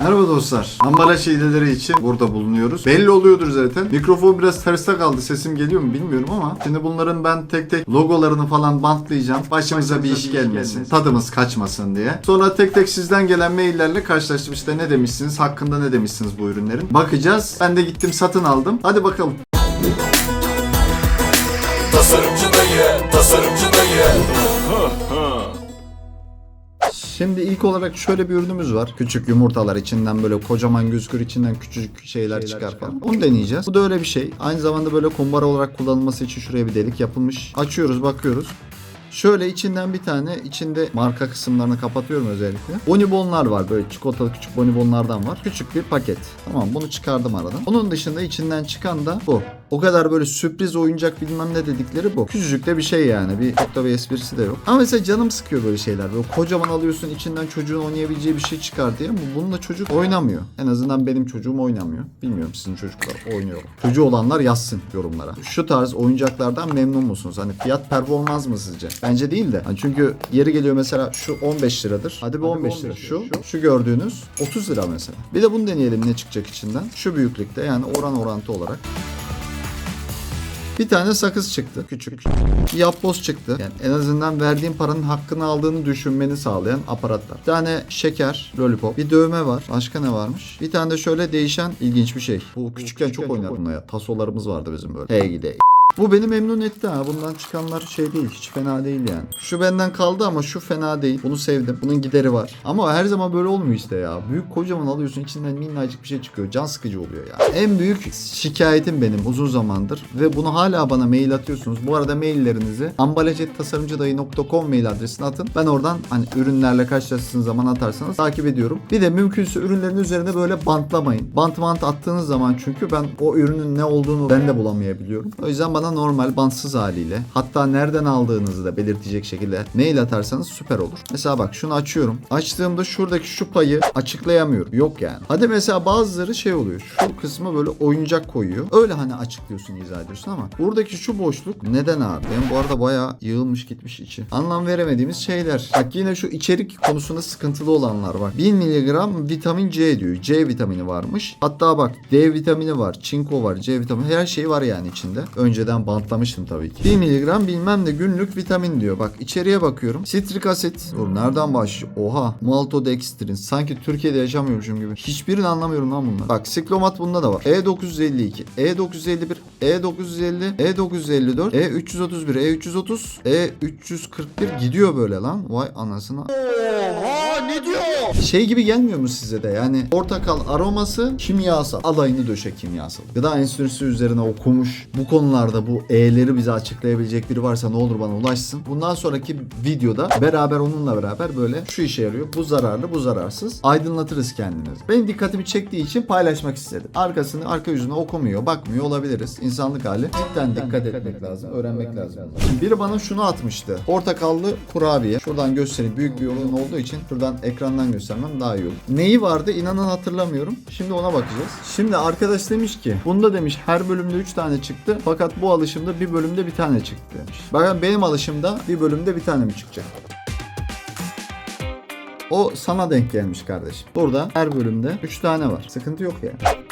Merhaba dostlar. Ambalaj hileleri için burada bulunuyoruz. Belli oluyordur zaten. Mikrofon biraz terste kaldı. Sesim geliyor mu bilmiyorum ama şimdi bunların ben tek tek logolarını falan bantlayacağım. Başımıza bir iş gelmesin. Tadımız kaçmasın diye. Sonra tek tek sizden gelen maillerle karşılaştım. İşte ne demişsiniz? Hakkında ne demişsiniz bu ürünlerin? Bakacağız. Ben de gittim satın aldım. Hadi bakalım. Tasarımcı dayı, tasarımcı dayı. Şimdi ilk olarak şöyle bir ürünümüz var. Küçük yumurtalar içinden böyle kocaman güzgür içinden küçücük şeyler, çıkar falan. Onu deneyeceğiz. Bu da öyle bir şey. Aynı zamanda böyle kumbara olarak kullanılması için şuraya bir delik yapılmış. Açıyoruz bakıyoruz. Şöyle içinden bir tane içinde marka kısımlarını kapatıyorum özellikle. Bonibonlar var böyle çikolatalı küçük bonibonlardan var. Küçük bir paket. Tamam bunu çıkardım aradan. Onun dışında içinden çıkan da bu. O kadar böyle sürpriz oyuncak bilmem ne dedikleri bu. Küçücük de bir şey yani. Bir da bir esprisi de yok. Ama mesela canım sıkıyor böyle şeyler. Böyle kocaman alıyorsun içinden çocuğun oynayabileceği bir şey çıkar diye. Ama bununla çocuk oynamıyor. En azından benim çocuğum oynamıyor. Bilmiyorum sizin çocuklar oynuyor. Çocuğu olanlar yazsın yorumlara. Şu tarz oyuncaklardan memnun musunuz? Hani fiyat performans mı sizce? Bence değil de. Hani çünkü yeri geliyor mesela şu 15 liradır. Hadi bir 15 lira. Şu, şu gördüğünüz 30 lira mesela. Bir de bunu deneyelim ne çıkacak içinden. Şu büyüklükte yani oran orantı olarak. Bir tane sakız çıktı. Küçük. Bir yapboz çıktı. Yani en azından verdiğin paranın hakkını aldığını düşünmeni sağlayan aparatlar. Bir tane şeker, lollipop. Bir dövme var. Başka ne varmış? Bir tane de şöyle değişen ilginç bir şey. Bu küçükken çok oynardım ya. Tasolarımız vardı bizim böyle. Hey gide. Bu beni memnun etti ha. Bundan çıkanlar şey değil. Hiç fena değil yani. Şu benden kaldı ama şu fena değil. Bunu sevdim. Bunun gideri var. Ama her zaman böyle olmuyor işte ya. Büyük kocaman alıyorsun içinden minnacık bir şey çıkıyor. Can sıkıcı oluyor ya. En büyük şikayetim benim uzun zamandır. Ve bunu hala bana mail atıyorsunuz. Bu arada maillerinizi ambalajettasarımcıdayı.com mail adresine atın. Ben oradan hani ürünlerle karşılaştığınız zaman atarsanız takip ediyorum. Bir de mümkünse ürünlerin üzerine böyle bantlamayın. Bant bant attığınız zaman çünkü ben o ürünün ne olduğunu ben de bulamayabiliyorum. O yüzden bana normal bantsız haliyle hatta nereden aldığınızı da belirtecek şekilde mail atarsanız süper olur. Mesela bak şunu açıyorum. Açtığımda şuradaki şu payı açıklayamıyorum. Yok yani. Hadi mesela bazıları şey oluyor. Şu kısmı böyle oyuncak koyuyor. Öyle hani açıklıyorsun izah ediyorsun ama buradaki şu boşluk neden abi? Ben bu arada bayağı yığılmış gitmiş içi. Anlam veremediğimiz şeyler. Bak yine şu içerik konusunda sıkıntılı olanlar var. 1000 miligram vitamin C diyor. C vitamini varmış. Hatta bak D vitamini var. Çinko var. C vitamini. Her şey var yani içinde. Önceden bantlamıştım tabii ki. 1 miligram bilmem ne günlük vitamin diyor. Bak içeriye bakıyorum. Sitrik asit. Dur nereden başlıyor? Oha. Maltodextrin. Sanki Türkiye'de yaşamıyormuşum gibi. Hiçbirini anlamıyorum lan bunlar. Bak siklomat bunda da var. E E952, E951, E950, E954, E331, E330, E341 gidiyor böyle lan. Vay anasına. Şey gibi gelmiyor mu size de yani portakal aroması kimyasal alayını döşe kimyasal. Gıda endüstrisi üzerine okumuş bu konularda bu E'leri bize açıklayabilecek biri varsa ne olur bana ulaşsın. Bundan sonraki videoda beraber onunla beraber böyle şu işe yarıyor. Bu zararlı bu zararsız. Aydınlatırız kendimizi. Benim dikkatimi çektiği için paylaşmak istedim. Arkasını arka yüzüne okumuyor bakmıyor olabiliriz. İnsanlık hali. Cidden dikkat etmek lazım. Öğrenmek lazım. Biri bana şunu atmıştı. Portakallı kurabiye. Şuradan göstereyim. Büyük bir ürün olduğu için şuradan ekrandan göstermem daha iyi olur. Neyi vardı inanın hatırlamıyorum. Şimdi ona bakacağız. Şimdi arkadaş demiş ki bunda demiş her bölümde 3 tane çıktı. Fakat bu alışımda bir bölümde bir tane çıktı demiş. Bakın benim alışımda bir bölümde bir tane mi çıkacak? O sana denk gelmiş kardeşim. Burada her bölümde 3 tane var. Sıkıntı yok yani.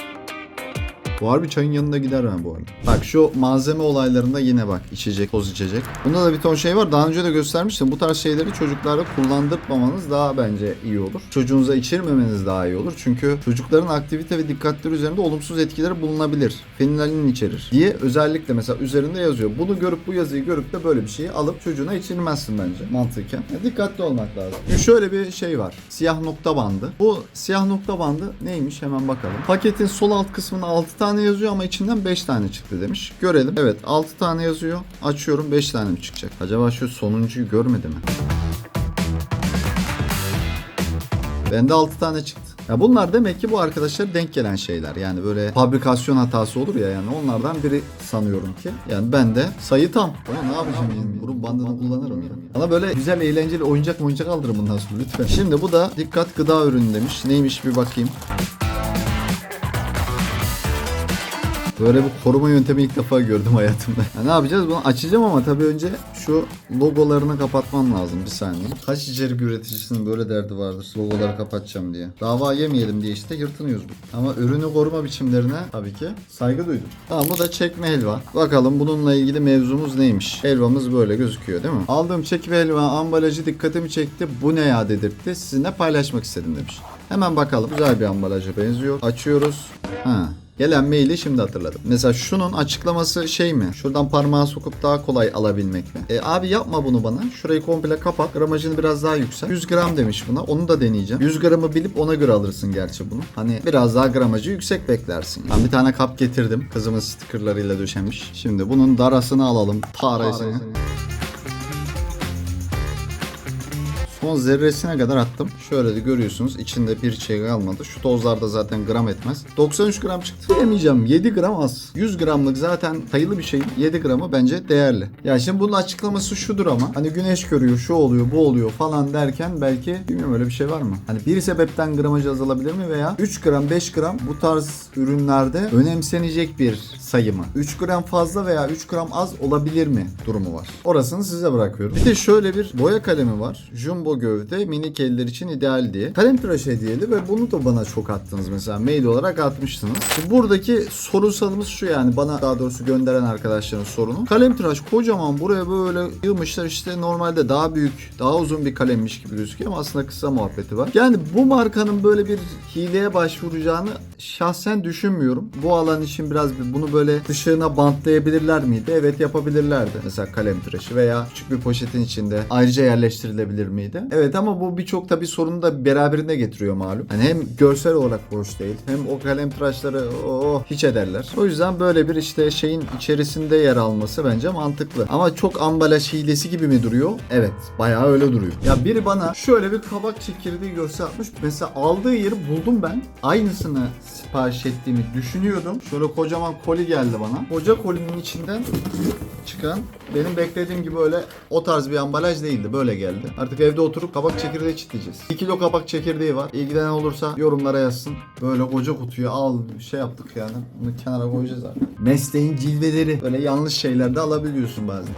Bu harbi çayın yanında gider ha bu arada. Bak şu malzeme olaylarında yine bak içecek, toz içecek. Bunda da bir ton şey var. Daha önce de göstermiştim. Bu tarz şeyleri çocuklara kullandırmamanız daha bence iyi olur. Çocuğunuza içirmemeniz daha iyi olur. Çünkü çocukların aktivite ve dikkatleri üzerinde olumsuz etkileri bulunabilir. Fenilalin içerir diye özellikle mesela üzerinde yazıyor. Bunu görüp bu yazıyı görüp de böyle bir şeyi alıp çocuğuna içirmezsin bence mantıken. Ya dikkatli olmak lazım. Şimdi şöyle bir şey var. Siyah nokta bandı. Bu siyah nokta bandı neymiş hemen bakalım. Paketin sol alt kısmına 6 tane yazıyor ama içinden 5 tane çıktı demiş. Görelim. Evet 6 tane yazıyor. Açıyorum 5 tane mi çıkacak? Acaba şu sonuncuyu görmedi mi? Bende 6 tane çıktı. Ya bunlar demek ki bu arkadaşlar denk gelen şeyler. Yani böyle fabrikasyon hatası olur ya yani onlardan biri sanıyorum ki. Yani ben de sayı tam. Ama ne yapacağım yani? Burun bandını kullanırım ya. Bana böyle güzel eğlenceli oyuncak oyuncak aldırın bundan sonra lütfen. Şimdi bu da dikkat gıda ürünü demiş. Neymiş bir bakayım. Böyle bir koruma yöntemi ilk defa gördüm hayatımda. Ya ne yapacağız? Bunu açacağım ama tabii önce şu logolarını kapatmam lazım. Bir saniye. Kaç içerik üreticisinin böyle derdi vardır. Logoları kapatacağım diye. Dava yemeyelim diye işte yırtınıyoruz bu. Ama ürünü koruma biçimlerine tabii ki saygı duydum. Tamam bu da çekme helva. Bakalım bununla ilgili mevzumuz neymiş? Helvamız böyle gözüküyor değil mi? Aldığım çekme helva ambalajı dikkatimi çekti. Bu ne ya dedirtti. Sizinle paylaşmak istedim demiş. Hemen bakalım. Güzel bir ambalaja benziyor. Açıyoruz. Ha. Gelen maili şimdi hatırladım. Mesela şunun açıklaması şey mi? Şuradan parmağı sokup daha kolay alabilmek mi? E abi yapma bunu bana. Şurayı komple kapat. Gramajını biraz daha yüksel. 100 gram demiş buna. Onu da deneyeceğim. 100 gramı bilip ona göre alırsın gerçi bunu. Hani biraz daha gramajı yüksek beklersin. Ben bir tane kap getirdim. Kızımın stickerlarıyla döşenmiş. Şimdi bunun darasını alalım. Tarasını. Son zerresine kadar attım. Şöyle de görüyorsunuz içinde bir şey kalmadı. Şu tozlar da zaten gram etmez. 93 gram çıktı. Demeyeceğim 7 gram az. 100 gramlık zaten sayılı bir şey. 7 gramı bence değerli. Ya şimdi bunun açıklaması şudur ama. Hani güneş görüyor, şu oluyor, bu oluyor falan derken belki bilmiyorum öyle bir şey var mı? Hani bir sebepten gramajı azalabilir mi veya 3 gram 5 gram bu tarz ürünlerde önemsenecek bir sayı mı? 3 gram fazla veya 3 gram az olabilir mi durumu var. Orasını size bırakıyorum. Bir de şöyle bir boya kalemi var. Jumbo gövde minik eller için ideal diye. Kalem tıraş hediyeli ve bunu da bana çok attınız mesela. Mail olarak atmıştınız. Buradaki sorunsalımız şu yani bana daha doğrusu gönderen arkadaşların sorunu. Kalem tıraş kocaman buraya böyle yığmışlar işte normalde daha büyük daha uzun bir kalemmiş gibi gözüküyor ama aslında kısa muhabbeti var. Yani bu markanın böyle bir hileye başvuracağını şahsen düşünmüyorum. Bu alan için biraz bir bunu böyle dışına bantlayabilirler miydi? Evet yapabilirlerdi. Mesela kalem tıraşı veya küçük bir poşetin içinde ayrıca yerleştirilebilir miydi? Evet ama bu birçok tabii sorunu da beraberinde getiriyor malum. Hani hem görsel olarak hoş değil hem o kalem tıraşları oh, hiç ederler. O yüzden böyle bir işte şeyin içerisinde yer alması bence mantıklı. Ama çok ambalaj hilesi gibi mi duruyor? Evet bayağı öyle duruyor. Ya biri bana şöyle bir kabak çekirdeği görsel atmış. Mesela aldığı yeri buldum ben. Aynısını sipariş ettiğimi düşünüyordum. Şöyle kocaman koli geldi bana. Koca kolinin içinden çıkan benim beklediğim gibi öyle o tarz bir ambalaj değildi. Böyle geldi. Artık evde oturup kabak çekirdeği çitleyeceğiz. 2 kilo kabak çekirdeği var. İlgilenen olursa yorumlara yazsın. Böyle koca kutuyu al şey yaptık yani. Bunu kenara koyacağız artık. Mesleğin cilveleri. Böyle yanlış şeyler de alabiliyorsun bazen.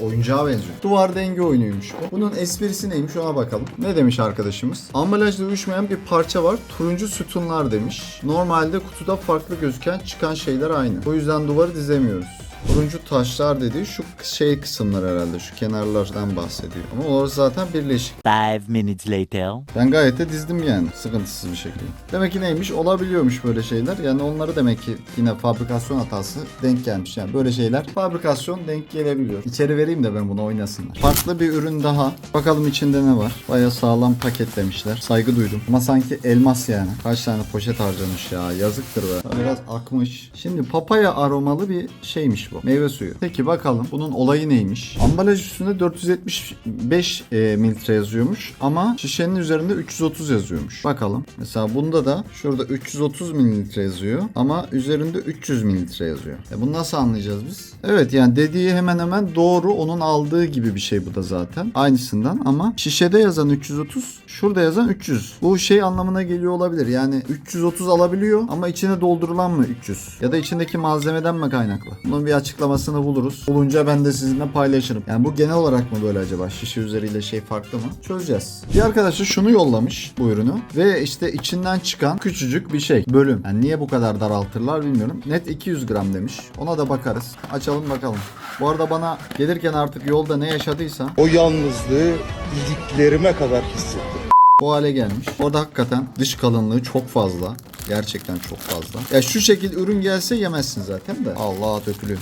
Oyuncağa benziyor. Duvar denge oyunuymuş bu. Bunun esprisi neymiş ona bakalım. Ne demiş arkadaşımız? Ambalajda uyuşmayan bir parça var. Turuncu sütunlar demiş. Normalde kutuda farklı gözüken çıkan şeyler aynı. O yüzden duvarı dizemiyoruz. Turuncu taşlar dediği şu şey kısımlar herhalde. Şu kenarlardan bahsediyor. Ama orası zaten birleşik. Five minutes later. Ben gayet de dizdim yani sıkıntısız bir şekilde. Demek ki neymiş olabiliyormuş böyle şeyler. Yani onları demek ki yine fabrikasyon hatası denk gelmiş. Yani böyle şeyler fabrikasyon denk gelebiliyor. İçeri vereyim de ben bunu oynasınlar. Farklı bir ürün daha. Bakalım içinde ne var. Baya sağlam paketlemişler. Saygı duydum. Ama sanki elmas yani. Kaç tane poşet harcamış ya. Yazıktır be. Biraz akmış. Şimdi papaya aromalı bir şeymiş bu. Meyve suyu. Peki bakalım bunun olayı neymiş? Ambalaj üstünde 475 e, mililitre yazıyormuş ama şişenin üzerinde 330 yazıyormuş. Bakalım. Mesela bunda da şurada 330 mililitre yazıyor ama üzerinde 300 mililitre yazıyor. E bunu nasıl anlayacağız biz? Evet yani dediği hemen hemen doğru. Onun aldığı gibi bir şey bu da zaten. Aynısından ama şişede yazan 330, şurada yazan 300. Bu şey anlamına geliyor olabilir. Yani 330 alabiliyor ama içine doldurulan mı 300? Ya da içindeki malzemeden mi kaynaklı? Bunun bir açıklamasını buluruz. Bulunca ben de sizinle paylaşırım. Yani bu genel olarak mı böyle acaba? Şişe üzeriyle şey farklı mı? Çözeceğiz. Bir arkadaş da şunu yollamış bu ürünü ve işte içinden çıkan küçücük bir şey. Bölüm. Yani niye bu kadar daraltırlar bilmiyorum. Net 200 gram demiş. Ona da bakarız. Açalım bakalım. Bu arada bana gelirken artık yolda ne yaşadıysa O yalnızlığı iliklerime kadar hissettim. bu hale gelmiş. Orada hakikaten dış kalınlığı çok fazla. Gerçekten çok fazla. Ya şu şekil ürün gelse yemezsin zaten de. Allah dökülüyor.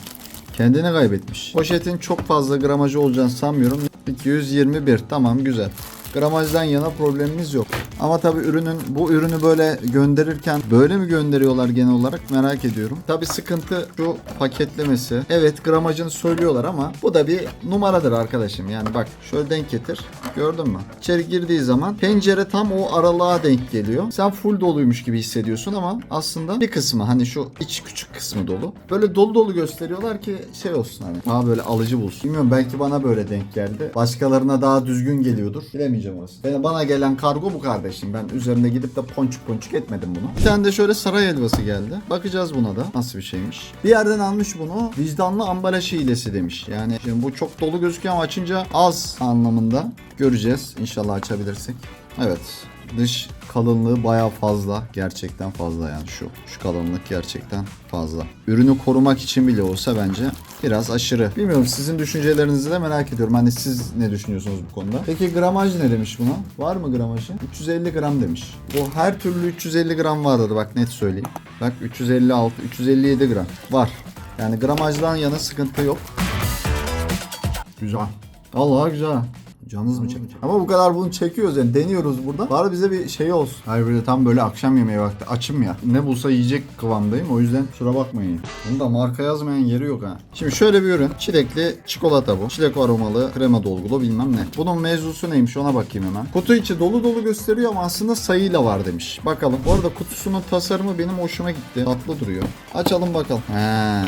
Kendini kaybetmiş. Poşetin çok fazla gramajı olacağını sanmıyorum. 221 tamam güzel. Gramajdan yana problemimiz yok. Ama tabii ürünün bu ürünü böyle gönderirken böyle mi gönderiyorlar genel olarak merak ediyorum. Tabii sıkıntı şu paketlemesi. Evet gramajını söylüyorlar ama bu da bir numaradır arkadaşım. Yani bak şöyle denk getir. Gördün mü? İçeri girdiği zaman pencere tam o aralığa denk geliyor. Sen full doluymuş gibi hissediyorsun ama aslında bir kısmı hani şu iç küçük kısmı dolu. Böyle dolu dolu gösteriyorlar ki şey olsun hani. Daha böyle alıcı bulsun. Bilmiyorum belki bana böyle denk geldi. Başkalarına daha düzgün geliyordur. Bilemeyeceğim orası. Bana gelen kargo bu kardeş. Kardeşim. Ben üzerinde gidip de ponçuk ponçuk etmedim bunu. Bir tane de şöyle saray helvası geldi. Bakacağız buna da nasıl bir şeymiş. Bir yerden almış bunu. Vicdanlı ambalaj hilesi demiş. Yani şimdi bu çok dolu gözüküyor ama açınca az anlamında. Göreceğiz. İnşallah açabilirsek. Evet. Dış kalınlığı baya fazla. Gerçekten fazla yani şu. Şu kalınlık gerçekten fazla. Ürünü korumak için bile olsa bence biraz aşırı. Bilmiyorum sizin düşüncelerinizi de merak ediyorum. Hani siz ne düşünüyorsunuz bu konuda? Peki gramaj ne demiş buna? Var mı gramajı? 350 gram demiş. Bu her türlü 350 gram vardır bak net söyleyeyim. Bak 356, 357 gram var. Yani gramajdan yana sıkıntı yok. Güzel. Allah güzel. Canınız mı çekti? Ama bu kadar bunu çekiyoruz yani deniyoruz burada. Bari bize bir şey olsun. Hayır böyle tam böyle akşam yemeği vakti açım ya. Ne bulsa yiyecek kıvamdayım o yüzden kusura bakmayın. Bunu da marka yazmayan yeri yok ha. Şimdi şöyle bir ürün. Çilekli çikolata bu. Çilek aromalı krema dolgulu bilmem ne. Bunun mevzusu neymiş ona bakayım hemen. Kutu içi dolu dolu gösteriyor ama aslında sayıyla var demiş. Bakalım. Bu arada kutusunun tasarımı benim hoşuma gitti. Tatlı duruyor. Açalım bakalım. He.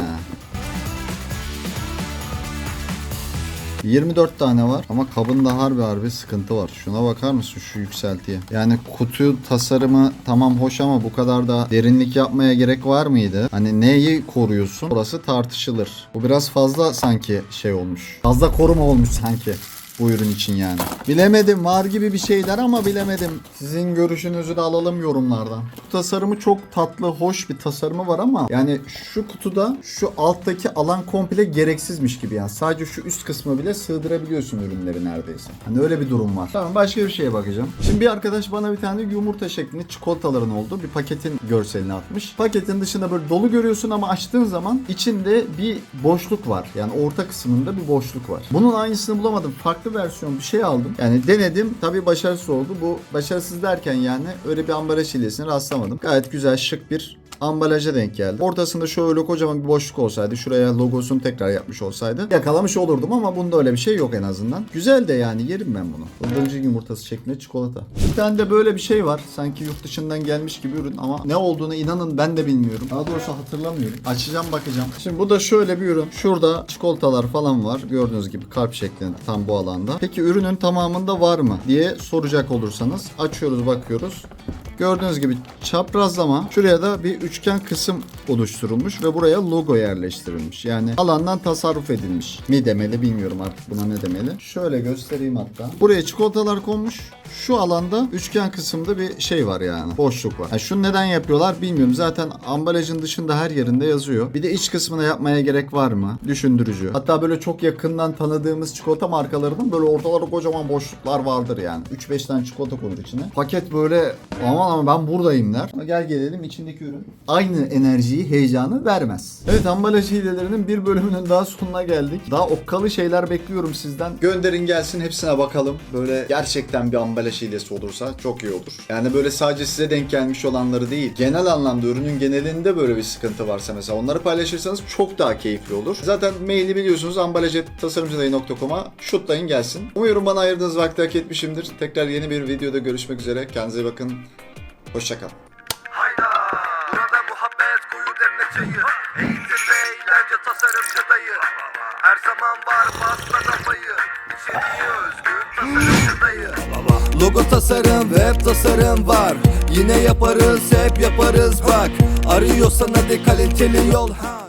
24 tane var ama kabında harbi harbi sıkıntı var. Şuna bakar mısın şu yükseltiye? Yani kutu tasarımı tamam hoş ama bu kadar da derinlik yapmaya gerek var mıydı? Hani neyi koruyorsun? Orası tartışılır. Bu biraz fazla sanki şey olmuş. Fazla koruma olmuş sanki bu ürün için yani. Bilemedim var gibi bir şeyler ama bilemedim. Sizin görüşünüzü de alalım yorumlardan. Kutu tasarımı çok tatlı, hoş bir tasarımı var ama yani şu kutuda şu alttaki alan komple gereksizmiş gibi yani. Sadece şu üst kısmı bile sığdırabiliyorsun ürünleri neredeyse. Hani öyle bir durum var. Tamam başka bir şeye bakacağım. Şimdi bir arkadaş bana bir tane yumurta şeklinde çikolataların olduğu bir paketin görselini atmış. Paketin dışında böyle dolu görüyorsun ama açtığın zaman içinde bir boşluk var. Yani orta kısmında bir boşluk var. Bunun aynısını bulamadım. Farklı versiyon bir şey aldım. Yani denedim. Tabii başarısız oldu. Bu başarısız derken yani öyle bir ambalaj hilesine rastlamadım. Gayet güzel şık bir ambalaja denk geldi. Ortasında şöyle kocaman bir boşluk olsaydı, şuraya logosunu tekrar yapmış olsaydı yakalamış olurdum ama bunda öyle bir şey yok en azından. Güzel de yani yerim ben bunu. Bıldırcın yumurtası şeklinde çikolata. Bir tane de böyle bir şey var. Sanki yurt dışından gelmiş gibi ürün ama ne olduğunu inanın ben de bilmiyorum. Daha doğrusu hatırlamıyorum. Açacağım bakacağım. Şimdi bu da şöyle bir ürün. Şurada çikolatalar falan var. Gördüğünüz gibi kalp şeklinde tam bu alanda. Peki ürünün tamamında var mı diye soracak olursanız açıyoruz bakıyoruz. Gördüğünüz gibi çaprazlama şuraya da bir üçgen kısım oluşturulmuş ve buraya logo yerleştirilmiş. Yani alandan tasarruf edilmiş. Mi demeli bilmiyorum artık buna ne demeli. Şöyle göstereyim hatta. Buraya çikolatalar konmuş. Şu alanda üçgen kısımda bir şey var yani. Boşluk var. Yani şunu neden yapıyorlar bilmiyorum. Zaten ambalajın dışında her yerinde yazıyor. Bir de iç kısmına yapmaya gerek var mı? Düşündürücü. Hatta böyle çok yakından tanıdığımız çikolata markalarının böyle ortalarda kocaman boşluklar vardır yani. 3-5 tane çikolata konur içine. Paket böyle aman ama ben buradayım der. Ama gel gelelim içindeki ürün. Aynı enerjiyi, heyecanı vermez. Evet ambalaj hilelerinin bir bölümünün daha sonuna geldik. Daha okkalı şeyler bekliyorum sizden. Gönderin gelsin hepsine bakalım. Böyle gerçekten bir ambalaj hilesi olursa çok iyi olur. Yani böyle sadece size denk gelmiş olanları değil. Genel anlamda ürünün genelinde böyle bir sıkıntı varsa mesela onları paylaşırsanız çok daha keyifli olur. Zaten maili biliyorsunuz ambalajettasarımcıdayı.com'a şutlayın gelsin. Umuyorum bana ayırdığınız vakti hak etmişimdir. Tekrar yeni bir videoda görüşmek üzere. Kendinize bakın. Hoşçakalın. Hayda Burada muhabbet koyu demle çayı. Eğitim ve eğlence tasarımcı dayı. Her zaman var basla kafayı. İçeriği özgün tasarımcı dayı. Logo tasarım, web tasarım var. Yine yaparız, hep yaparız bak. Arıyorsan hadi kaliteli yol ha